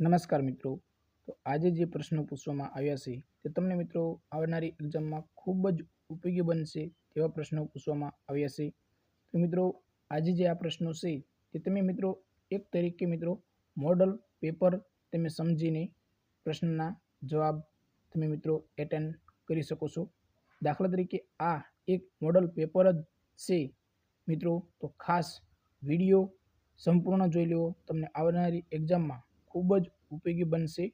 નમસ્કાર મિત્રો. તો આજે જે પ્રશ્નો પૂછવામાં આવ્યા છે, તે તમને મિત્રો આવનારી એક્ઝામમાં ખૂબ જ ઉપયોગી બનશે તેવા પ્રશ્નો પૂછવામાં આવ્યા છે. તો મિત્રો, આજે જે આ પ્રશ્નો છે, તે તમે મિત્રો એક તરીકે મિત્રો મોડલ પેપર તમે સમજીને પ્રશ્નના જવાબ તમે મિત્રો એટેન્ડ કરી શકો છો. દાખલા તરીકે આ એક મોડલ પેપર જ છે મિત્રો. તો ખાસ વીડિયો સંપૂર્ણ જોઈ લેવો તમને આવનારી એક્ઝામમાં ખૂબ જ ઉપયોગી બનશે.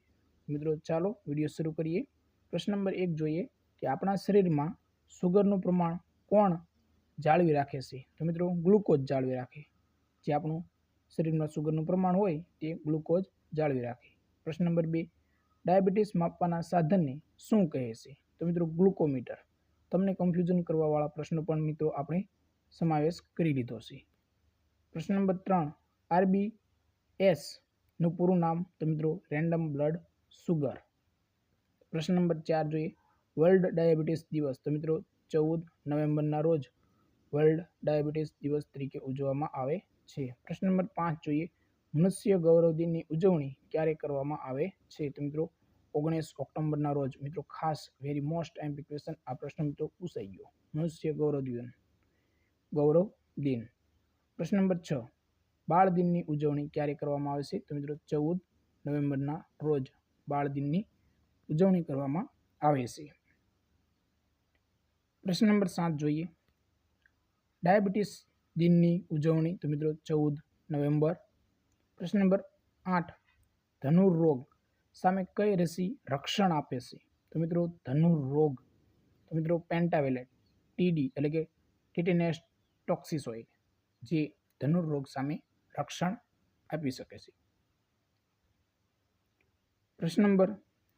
મિત્રો, ચાલો વીડિયો શરૂ કરીએ. પ્રશ્ન નંબર એક જોઈએ કે આપણા શરીરમાં સુગરનું પ્રમાણ કોણ જાળવી રાખે છે? તો મિત્રો, ગ્લુકોઝ જાળવી રાખે. જે આપણું શરીરમાં સુગરનું પ્રમાણ હોય, તે ગ્લુકોઝ જાળવી રાખે. પ્રશ્ન નંબર બે, ડાયાબિટીસ માપવાના સાધનને શું કહે છે? તો મિત્રો, ગ્લુકોમીટર. તમને કન્ફ્યુઝન કરવાવાળા પ્રશ્નો પણ મિત્રો આપણે સમાવેશ કરી લીધો છે. પ્રશ્ન નંબર ત્રણ આરબી એસ નું પૂરું નામ તો મિત્રો રેન્ડમ બ્લડ સુગર. પ્રશ્ન નંબર ચાર જોઈએ. વર્લ્ડ ડાયાબિટીસ દિવસ તો મિત્રો ચૌદ નવેમ્બરના રોજ વર્લ્ડ ડાયાબિટીસ દિવસ તરીકે ઉજવવામાં આવે છે. પ્રશ્ન નંબર પાંચ જોઈએ. મનુષ્ય ગૌરવ દિનની ઉજવણી ક્યારે કરવામાં આવે છે? તો મિત્રો ઓગણીસ ઓક્ટોબરના રોજ મિત્રો ખાસ વેરી મોસ્ટ એમ્પી ક્વેશ્ચન આ પ્રશ્ન મિત્રો પૂછાઈ ગયો. મનુષ્ય ગૌરવ દિન. ગૌરવ દિન. પ્રશ્ન નંબર છ. બાળ દિનની ઉજવણી ક્યારે કરવામાં આવે છે? તો મિત્રો, ચૌદ નવેમ્બરના રોજ બાળ દિનની ઉજવણી કરવામાં આવે છે. પ્રશ્ન નંબર સાત જોઈએ. ડાયાબિટીસ દિનની ઉજવણી, તો મિત્રો, ચૌદ નવેમ્બર. પ્રશ્ન નંબર આઠ ધનુર રોગ સામે કઈ રસી રક્ષણ આપે છે? તો મિત્રો ધનુર રોગ તો મિત્રો પેન્ટાવેલેટ ટીડી એટલે કે ટીટેનેસ હોય, જે ધનુર રોગ સામે રક્ષણ આપી શકે છે. પ્રશ્ન નંબર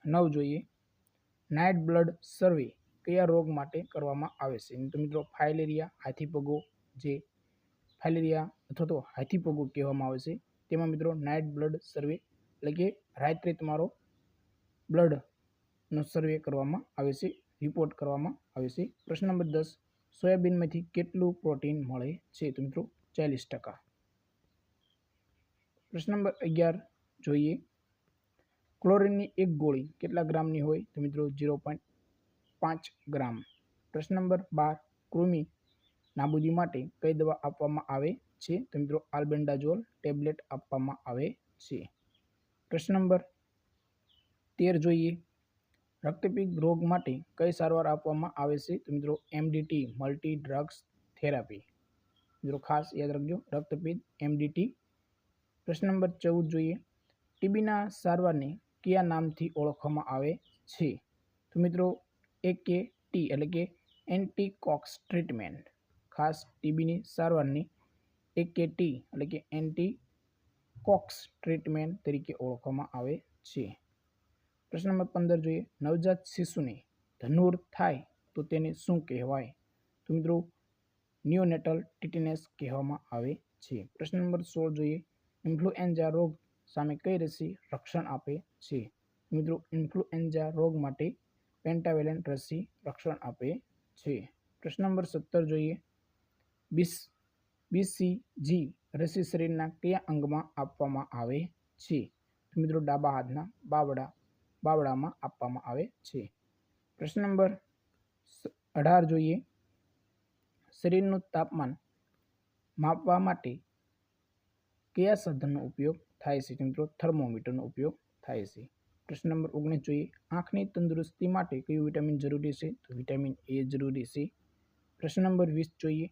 નવ જોઈએ. નાઇટ બ્લડ સર્વે કયા રોગ માટે કરવામાં આવે છે? તો મિત્રો, ફાઇલેરિયા, હાથીપગો જે ફાઇલેરિયા અથવા તો હાથીપગો કહેવામાં આવે છે, તેમાં મિત્રો નાઇટ બ્લડ સર્વે એટલે કે રાત્રે તમારો બ્લડનો સર્વે કરવામાં આવે છે રિપોર્ટ કરવામાં આવે છે. પ્રશ્ન નંબર દસ, સોયાબીનમાંથી કેટલું પ્રોટીન મળે છે? તો મિત્રો, ચાલીસ ટકા. પ્રશ્ન નંબર અગિયાર જોઈએ. ક્લોરીનની એક ગોળી કેટલા ગ્રામની હોય તો મિત્રો ઝીરો પોઈન્ટ પાંચ ગ્રામ. પ્રશ્ન નંબર બાર કૃમિ નાબૂદી માટે કઈ દવા આપવામાં આવે છે તો મિત્રો આલ્બેન્ડાઝોલ ટેબ્લેટ આપવામાં આવે છે. પ્રશ્ન નંબર તેર જોઈએ. રક્તપિત રોગ માટે કઈ સારવાર આપવામાં આવે છે તો મિત્રો એમડીટી મલ્ટી ડ્રગ્સ થેરાપી. મિત્રો ખાસ યાદ રાખજો, રક્તપિત એમડીટી પ્રશ્ન નંબર ચૌદ જોઈએ. ટીબીના સારવારને કયા નામથી ઓળખવામાં આવે છે? તો મિત્રો એક કે ટી એટલે કે એન્ટીકોક્સ ટ્રીટમેન્ટ. ખાસ ટીબીની સારવારની એક કે ટી એટલે કે એન્ટી કોક્સ ટ્રીટમેન્ટ તરીકે ઓળખવામાં આવે છે. પ્રશ્ન નંબર પંદર જોઈએ. નવજાત શિશુને ધનુર થાય તો તેને શું કહેવાય? તો મિત્રો નિયોનેટલ ટીટીનેસ કહેવામાં આવે છે. પ્રશ્ન નંબર સોળ જોઈએ. ઇન્ફ્લુએન્ઝા રોગ સામે કઈ રસી રક્ષણ આપે છે? મિત્રો, ઇન્ફ્લુએન્ઝા રોગ માટે પેન્ટાવેલેન્ટ રસી રક્ષણ આપે છે. પ્રશ્ન નંબર સત્તર જોઈએ. બીસ બીસીજી રસી શરીરના કયા અંગમાં આપવામાં આવે છે? મિત્રો, ડાબા હાથના બાવડા, બાવડામાં આપવામાં આવે છે. પ્રશ્ન નંબર અઢાર જોઈએ. શરીરનું તાપમાન માપવા માટે કયા સાધનનો ઉપયોગ થાય છે? મિત્રો થર્મોમીટરનો ઉપયોગ થાય છે. પ્રશ્ન નંબર ઓગણીસ જોઈએ. આંખની તંદુરસ્તી માટે કયું વિટામિન જરૂરી છે? તો વિટામિન એ જરૂરી છે. પ્રશ્ન નંબર વીસ જોઈએ.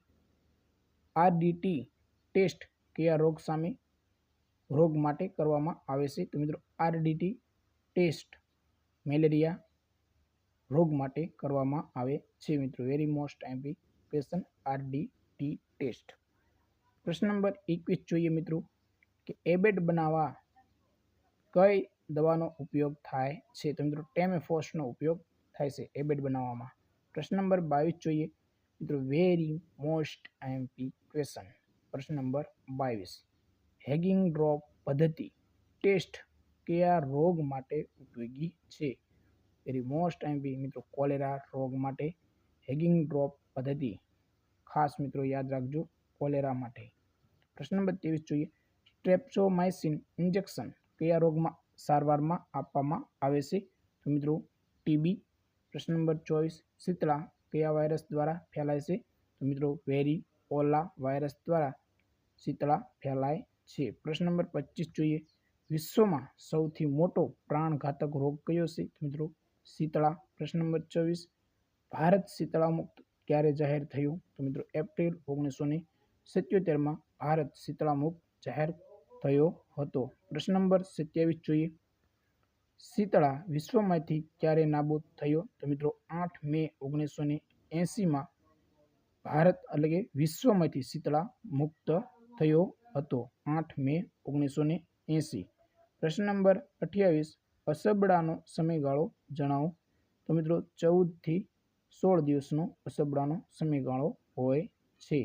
આરડીટી ટેસ્ટ કયા રોગ સામે રોગ માટે કરવામાં આવે છે? તો મિત્રો, આરડીટી ટેસ્ટ મેલેરિયા રોગ માટે કરવામાં આવે છે, મિત્રો. Very most IMP question RDT test. પ્રશ્ન નંબર એકવીસ જોઈએ, મિત્રો. કે એબેડ બનાવવા કઈ દવાનો ઉપયોગ થાય છે? તો મિત્રો ટેમેફોસનો ઉપયોગ થાય છે એબેડ બનાવવામાં. પ્રશ્ન નંબર બાવીસ જોઈએ. મિત્રો, વેરી મોસ્ટ આઈએમપી ક્વેશ્ચન પ્રશ્ન નંબર બાવીસ. હેગિંગ ડ્રોપ પદ્ધતિ ટેસ્ટ કયા રોગ માટે ઉપયોગી છે? વેરી મોસ્ટ આઈએમપી મિત્રો, કોલેરા રોગ માટે. હેગિંગ ડ્રોપ પદ્ધતિ ખાસ મિત્રો યાદ રાખજો, કોલેરા માટે. પ્રશ્ન નંબર ત્રેવીસ જોઈએ. સ્ટ્રેપ્સોમાઇસિન ઇન્જેક્શન કયા રોગમાં સારવારમાં આપવામાં આવે છે. તો મિત્રો ટીબી પ્રશ્ન નંબર ચોવીસ, શીતળા કયા વાયરસ દ્વારા ફેલાય છે. તો મિત્રો વેરી ઓલા વાયરસ દ્વારા શીતળા ફેલાય છે. પ્રશ્ન નંબર પચીસ જોઈએ. વિશ્વમાં સૌથી મોટો પ્રાણઘાતક રોગ કયો છે? તો મિત્રો, શીતળા, પ્રશ્ન નંબર ચોવીસ, ભારત શીતળા મુક્ત ક્યારે જાહેર થયું? તો મિત્રો, એપ્રિલ ઓગણીસો ને સિત્યોતેરમાં ભારત શીતળા મુક્ત જાહેર થયો હતો. પ્રશ્ન નંબર સત્યાવીસ જોઈએ. શીતળા વિશ્વમાંથી ક્યારે નાબૂદ થયો? તો મિત્રો, આઠ મે ઓગણીસો ને એંસીમાં ભારત એટલે કે વિશ્વમાંથી શીતળા મુક્ત થયો હતો. આઠ મે ઓગણીસો ને એંસી પ્રશ્ન નંબર અઠ્યાવીસ, અસબડાનો સમયગાળો જણાવો. તો મિત્રો ચૌદથી સોળ દિવસનો અસબડાનો સમયગાળો હોય છે.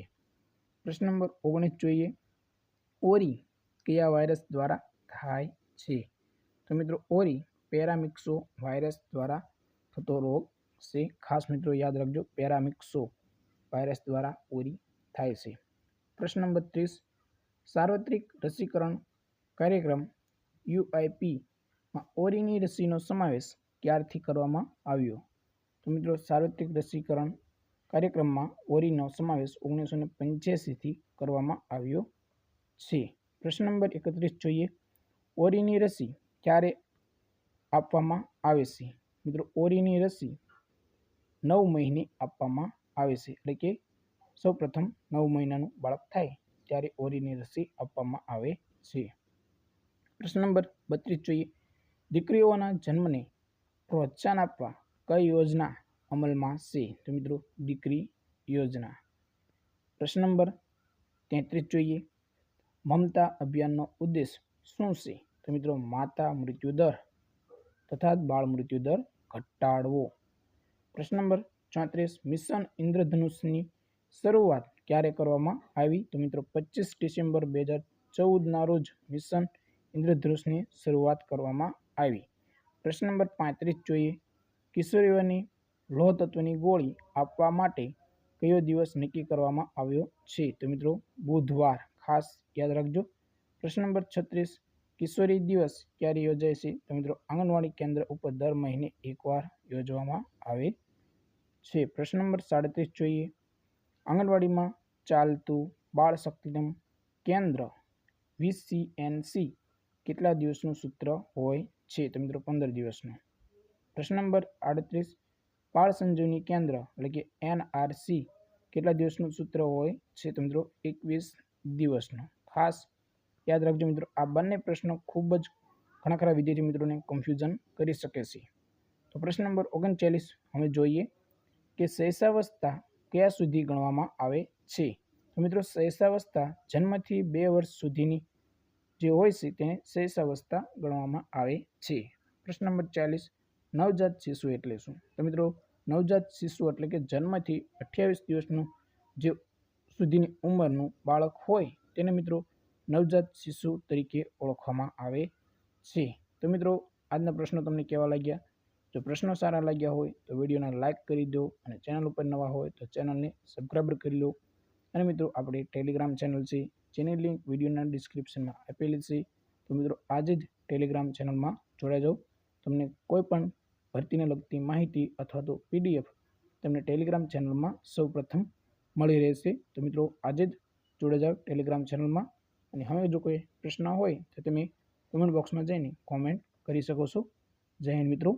પ્રશ્ન નંબર ઓગણીસ જોઈએ. ઓરી કયા વાયરસ દ્વારા થાય છે. તો મિત્રો, ઓરી પેરામિક્સો વાયરસ દ્વારા થતો રોગ છે. ખાસ મિત્રો, યાદ રાખજો, પેરામિક્સો વાયરસ દ્વારા ઓરી થાય છે. પ્રશ્ન નંબર ત્રીસ. સાર્વત્રિક રસીકરણ કાર્યક્રમ યુઆઈપીમાં ઓરીની રસીનો સમાવેશ ક્યારથી કરવામાં આવ્યો? તો મિત્રો, સાર્વત્રિક રસીકરણ કાર્યક્રમમાં ઓરીનો સમાવેશ ઓગણીસો ને પંચ્યાસીથી કરવામાં આવ્યો છે. પ્રશ્ન નંબર એકત્રીસ જોઈએ. ઓરીની રસી ક્યારે આપવામાં આવે છે? મિત્રો, ઓરીની રસી નવ મહિને આપવામાં આવે છે. એટલે કે સૌપ્રથમ નવ મહિનાનું બાળક થાય ત્યારે ઓરીની રસી આપવામાં આવે છે. પ્રશ્ન નંબર બત્રીસ જોઈએ. દીકરીઓના જન્મને પ્રોત્સાહન આપવા કઈ યોજના અમલમાં છે? તો મિત્રો, દીકરી યોજના. પ્રશ્ન નંબર તેત્રીસ જોઈએ. મમતા અભિયાનનો ઉદ્દેશ શું છે? તો મિત્રો, માતા મૃત્યુ દર તથા બાળ મૃત્યુ દર ઘટાડવો. પ્રશ્ન નંબર ચોત્રીસ, મિશન ઇન્દ્રધનુષની શરૂઆત ક્યારે કરવામાં આવી? તો મિત્રો, પચીસ ડિસેમ્બર બે હજાર ચૌદના રોજ મિશન ઇન્દ્રધનુષની શરૂઆત કરવામાં આવી. પ્રશ્ન નંબર પાંત્રીસ જોઈએ. કિશોરીઓની લોહ ગોળી આપવા માટે કયો દિવસ નક્કી કરવામાં આવ્યો છે? તો મિત્રો, બુધવાર. ખાસ યાદ રાખજો. પ્રશ્ન નંબર છત્રીસ, કિશોરી દિવસ ક્યારે યોજાય છે? તો મિત્રો, આંગણવાડી કેન્દ્ર ઉપર દર મહિને એકવાર યોજવામાં આવે છે. પ્રશ્ન નંબર સાડત્રીસ જોઈએ. આંગણવાડીમાં ચાલતું બાળ શક્તિદમ કેન્દ્ર, વીસીએનસી, કેટલા દિવસનું સૂત્ર હોય છે? તો મિત્રો, પંદર દિવસનું. પ્રશ્ન નંબર આડત્રીસ, બાળ સંજીવની કેન્દ્ર એટલે કે એનઆરસી, કેટલા દિવસનું સૂત્ર હોય છે? તો મિત્રો, એકવીસ દિવસનું. ખાસ યાદ રાખજો મિત્રો, આ બંને પ્રશ્નો ખૂબ જ ઘણા ખરા વિદ્યાર્થી મિત્રોને કન્ફ્યુઝન કરી શકે છે. તો પ્રશ્ન નંબર ઓગણચાલીસ હવે જોઈએ કે શૈશાવસ્થા કયા સુધી ગણવામાં આવે છે? તો મિત્રો શૈશાવસ્થા જન્મથી બે વર્ષ સુધીની જે હોય છે, તેને શૈશાવસ્થા ગણવામાં આવે છે. પ્રશ્ન નંબર ચાલીસ, નવજાત શિશુ એટલે શું? તો મિત્રો, નવજાત શિશુ એટલે કે જન્મથી અઠ્યાવીસ દિવસનું જે સુધીની ઉંમરનું બાળક હોય તેને મિત્રો નવજાત શિશુ તરીકે ઓળખવામાં આવે છે. તો મિત્રો, આજના પ્રશ્નો તમને કેવા લાગ્યા? જો પ્રશ્નો સારા લાગ્યા હોય તો વિડીયોને લાઇક કરી દો અને ચેનલ ઉપર નવા હોય તો ચેનલને સબસ્ક્રાઈબ કરી લો. અને મિત્રો, આપણી ટેલિગ્રામ ચેનલ છે, જેની લિંક વિડીયોના ડિસ્ક્રિપ્શનમાં આપેલી છે, તો મિત્રો, આજે જ ટેલિગ્રામ ચેનલમાં જોડાઈ જાઓ. તમને કોઈ પણ ભરતીને લગતી માહિતી અથવા તો પીડીએફ તમને ટેલિગ્રામ ચેનલમાં સૌપ્રથમ મળી રહેશે. તો મિત્રો, આજે જ જોડાઈ જાઓ ટેલિગ્રામ ચેનલમાં અને હવે જો કોઈ પ્રશ્ન હોય, તો તમે કોમેન્ટ બોક્સમાં જઈને કોમેન્ટ કરી શકો છો. જય હિન્દ મિત્રો.